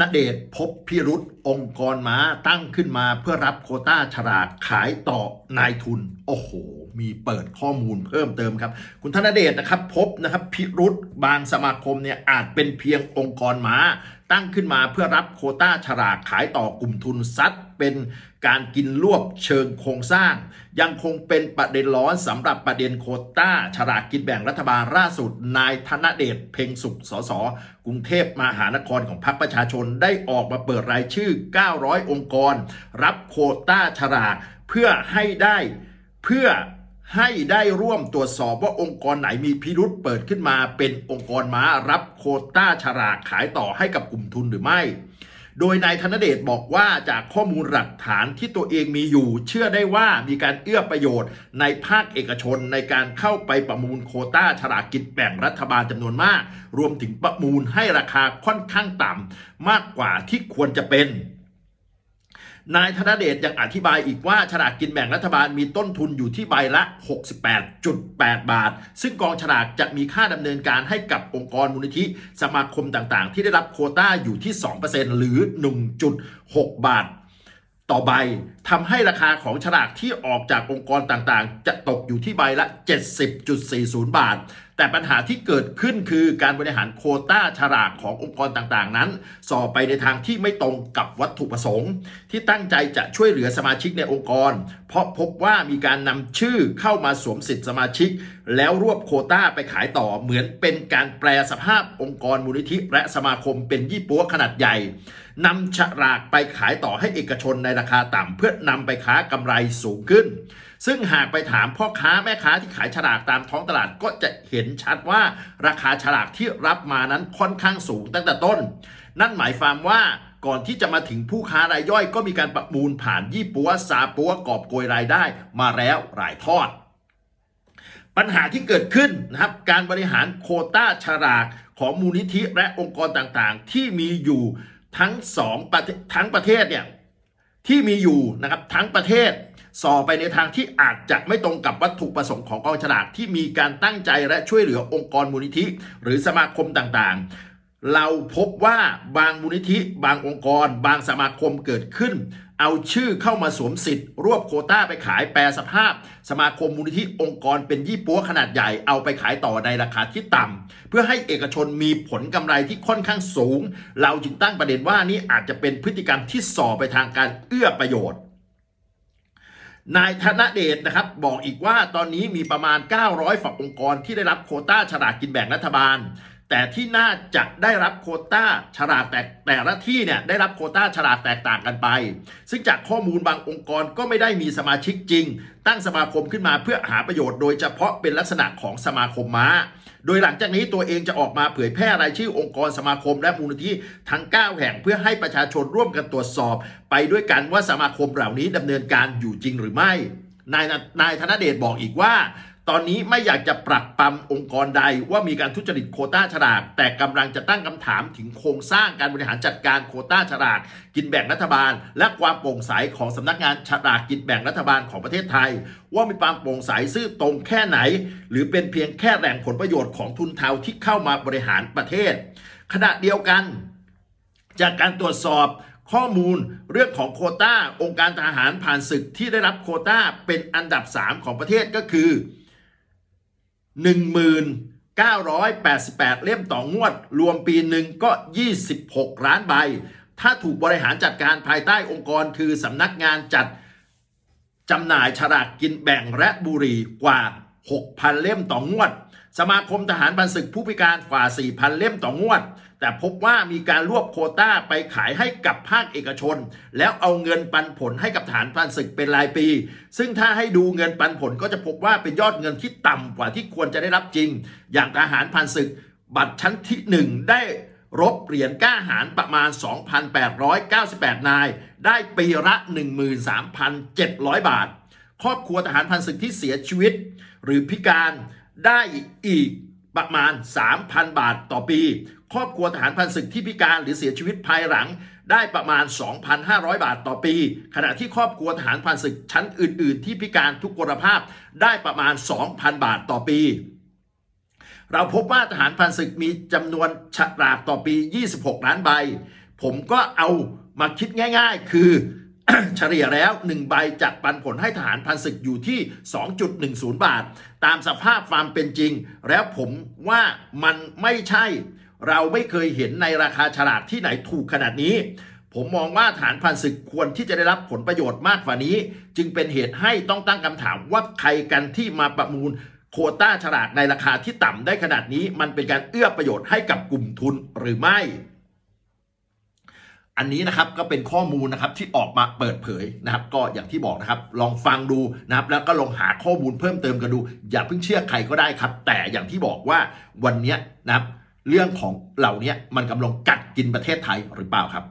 นเดชพบพิรุษองค์กรม้าตั้งขึ้นมาเพื่อรับโคต้าฉลาดขายต่อนายทุน โอ้โห มีเปิดข้อมูลเพิ่มเติมครับ คุณธนเดชนะครับพบนะครับพิรุษบางสมาคมเนี่ยอาจเป็นเพียงองค์กรม้า ตั้งขึ้นมาเพื่อรับโคต้าฉลากขายต่อกลุ่มทุนซัดเป็นการกินรวบเชิงโครงสร้าง ยังคงเป็นประเด็นร้อนสำหรับประเด็นโคต้าฉลากกินแบ่งรัฐบาลล่าสุด นายธนเดชเพ็งสุขสสกรุงเทพมหานครของพรรคประชาชนได้ออกมาเปิดรายชื่อ 900 องค์กร รับโคต้าฉลากเพื่อให้ได้เพื่อ ให้ได้ร่วมตรวจสอบว่าองค์กรไหนมีพิรุษเปิดขึ้นมาเป็นองค์กรม้ารับโคต้าฉลากขายต่อให้กับกลุ่มทุนหรือไม่ โดยนายธนเดชบอกว่าจากข้อมูลหลักฐานที่ตัวเองมีอยู่ เชื่อได้ว่ามีการเอื้อประโยชน์ในภาคเอกชนในการเข้าไปประมูลโคต้าฉลากกินแบ่งรัฐบาลจำนวนมาก รวมถึงประมูลให้ราคาค่อนข้างต่ำมากกว่าที่ควรจะเป็น นายธนเดชยังอธิบายอีกว่าฉลากกินแบ่งรัฐบาลมีต้นทุนอยู่ที่ใบละ 68.8 บาท ซึ่งกองฉลากจะมีค่าดำเนินการให้กับองค์กรมูลนิธิ สมาคมต่างๆ ที่ได้รับโคต้าอยู่ที่ 2%หรือ 1.6 บาทต่อใบทำให้ราคาของฉลากที่ออกจากองค์กรต่างๆ จะตกอยู่ที่ใบละ 70.40 บาท แต่ปัญหาที่เกิดขึ้นคือการบริหารโคต้าฉลากขององค์กรต่างๆ นั้น สอบไปในทางที่ไม่ตรงกับวัตถุประสงค์ ที่ตั้งใจจะช่วยเหลือสมาชิกในองค์กร เพราะพบว่ามีการนำชื่อเข้ามาสวมสิทธิสมาชิก แล้วรวบโคต้าไปขายต่อเหมือนเป็นการแปลสภาพองค์กรมูลนิธิและสมาคมเป็นยี่ปัวขนาดใหญ่นำฉลากไปขายต่อให้เอกชนในราคาต่ำเพื่อนำไปค้ากำไรสูงขึ้น ซึ่งหากไปถามพ่อค้าแม่ค้าที่ขายฉลากตามท้องตลาดก็จะเห็นชัดว่าราคาฉลากที่รับมานั้นค่อนข้างสูงตั้งแต่ต้น นั่นหมายความว่าก่อนที่จะมาถึงผู้ค้ารายย่อยก็มีการประมูลผ่านยี่ปัวซาปัวกอบโกยรายได้มาแล้วหลายทอด ปัญหาที่เกิดขึ้นนะครับการบริหารโคต้าฉลากของมูลนิธิและองค์กรต่างๆ ที่มีอยู่ทั้งสองทั้งประเทศเนี่ยที่มีอยู่นะครับทั้งประเทศ สอไปในทางที่อาจจะไม่ตรงกับวัตถุประสงค์ของกองฉลากที่มีการตั้งใจและช่วยเหลือองค์กรมูลนิธิ หรือสมาคมต่างๆ เราพบว่าบางมูลนิธิ บางองค์กร บางสมาคมเกิดขึ้น เอาชื่อเข้ามาสวมสิทธิ์ รวบโคต้าไปขายแปลสภาพ สมาคมมูลนิธิองค์กรเป็นยี่ปัวขนาดใหญ่เอาไปขายต่อในราคาที่ต่ำเพื่อให้เอกชนมีผลกำไรที่ค่อนข้างสูง เราจึงตั้งประเด็นว่านี่อาจจะเป็นพฤติกรรมที่ส่อไปทางการเอื้อประโยชน์ นายธนเดชนะครับบอกอีกว่าตอนนี้มีประมาณ 900 ฝักองค์กรที่ได้รับโคต้าฉลากกินแบ่งรัฐบาล แต่ที่น่าจะได้รับโคต้าฉลากแตกแต่ละที่เนี่ยได้รับโคต้าฉลากแตกต่างกันไป ซึ่งจากข้อมูลบางองค์กรก็ไม่ได้มีสมาชิกจริง ตั้งสมาคมขึ้นมาเพื่อหาประโยชน์โดยเฉพาะเป็นลักษณะของสมาคมม้า โดยหลังจากนี้ตัวเองจะออกมาเผยแพร่รายชื่อองค์กรสมาคมและมูลนิธิทั้ง 9 แห่งเพื่อให้ประชาชนร่วมกันตรวจสอบ ไปด้วยกันว่าสมาคมเหล่านี้ดำเนินการอยู่จริงหรือไม่นายนายธนเดชบอกอีกว่า ตอนนี้ไม่อยากจะปรักปรำองค์กรใดว่ามีการทุจริตโคต้าฉลาก แต่กำลังจะตั้งคำถามถึงโครงสร้างการบริหารจัดการโคต้าฉลาก กินแบ่งรัฐบาล และความโปร่งใสของสำนักงานฉลากกินแบ่งรัฐบาลของประเทศไทย ว่ามีความโปร่งใสซื่อตรงแค่ไหน หรือเป็นเพียงแค่แหล่งผลประโยชน์ของทุนเทาที่เข้ามาบริหารประเทศ ขณะเดียวกัน จากการตรวจสอบข้อมูลเรื่องของโควต้าองค์การทหารผ่านศึกที่ได้รับโคต้าเป็นอันดับ 3 ของประเทศก็คือ 1988 เล่มต่องวด รวมปีหนึ่งก็ 26 ล้านใบ ถ้าถูกบริหารจัดการภายใต้องค์กรคือสำนักงานจัดจำหน่ายฉลากกินแบ่งและบุหรี่กว่า 6,000 เล่มต่องวด สมาคมทหารบันศึกผู้พิการกว่า 4,000 เล่มต่องวด แต่พบว่ามีการรวบโคต้าไปขายให้กับภาคเอกชน แล้วเอาเงินปันผลให้กับฐานพันศึกเป็นรายปี ซึ่งถ้าให้ดูเงินปันผลก็จะพบว่าเป็นยอดเงินที่ต่ำกว่าที่ควรจะได้รับจริง อย่างทหารพันศึกบัตรชั้นที่ 1 ได้รบเหรียญก้าหารประมาณ 2,898 นาย ได้ปีละ 13,700 บาท ครอบครัวทหารพันศึกที่เสียชีวิต หรือพิการได้อีกประมาณ 3,000 บาทต่อปี ครอบครัวทหารพันศึกที่พิการหรือเสียชีวิตภายหลังได้ประมาณ 2,500 บาทต่อปี ขณะที่ครอบครัวทหารพันศึกชั้นอื่น ๆ ที่พิการทุกพลภาพได้ประมาณ 2,000 บาทต่อปี เราพบว่าทหารพันศึกมีจำนวนฉลากต่อปี 26 ล้านใบ ผมก็เอามาคิดง่าย ๆ คือ เฉลี่ยแล้ว 1 ใบจะปันผลให้ทหารพันศึกอยู่ที่ 2.10 บาท ตามสภาพความเป็นจริง แล้วผมว่ามันไม่ใช่ เราไม่เคยเห็นในราคาฉลากที่ไหนถูกขนาดนี้ ผมมองว่าฐานพันศึกควรที่จะได้รับผลประโยชน์มากกว่านี้ จึงเป็นเหตุให้ต้องตั้งคำถามว่าใครกันที่มาประมูลโคต้าฉลากในราคาที่ต่ำได้ขนาดนี้ มันเป็นการเอื้อประโยชน์ให้กับกลุ่มทุนหรือไม่ อันนี้นะครับก็เป็นข้อมูลนะครับที่ออกมาเปิดเผยนะครับ ก็อย่างที่บอกนะครับ ลองฟังดูนะครับ แล้วก็ลองหาข้อมูลเพิ่มเติมกันดู อย่าเพิ่งเชื่อใครก็ได้ครับ แต่อย่างที่บอกว่าวันนี้นะครับ เรื่องของเหล่านี้มันกำลังกัดกินประเทศไทยหรือเปล่าครับ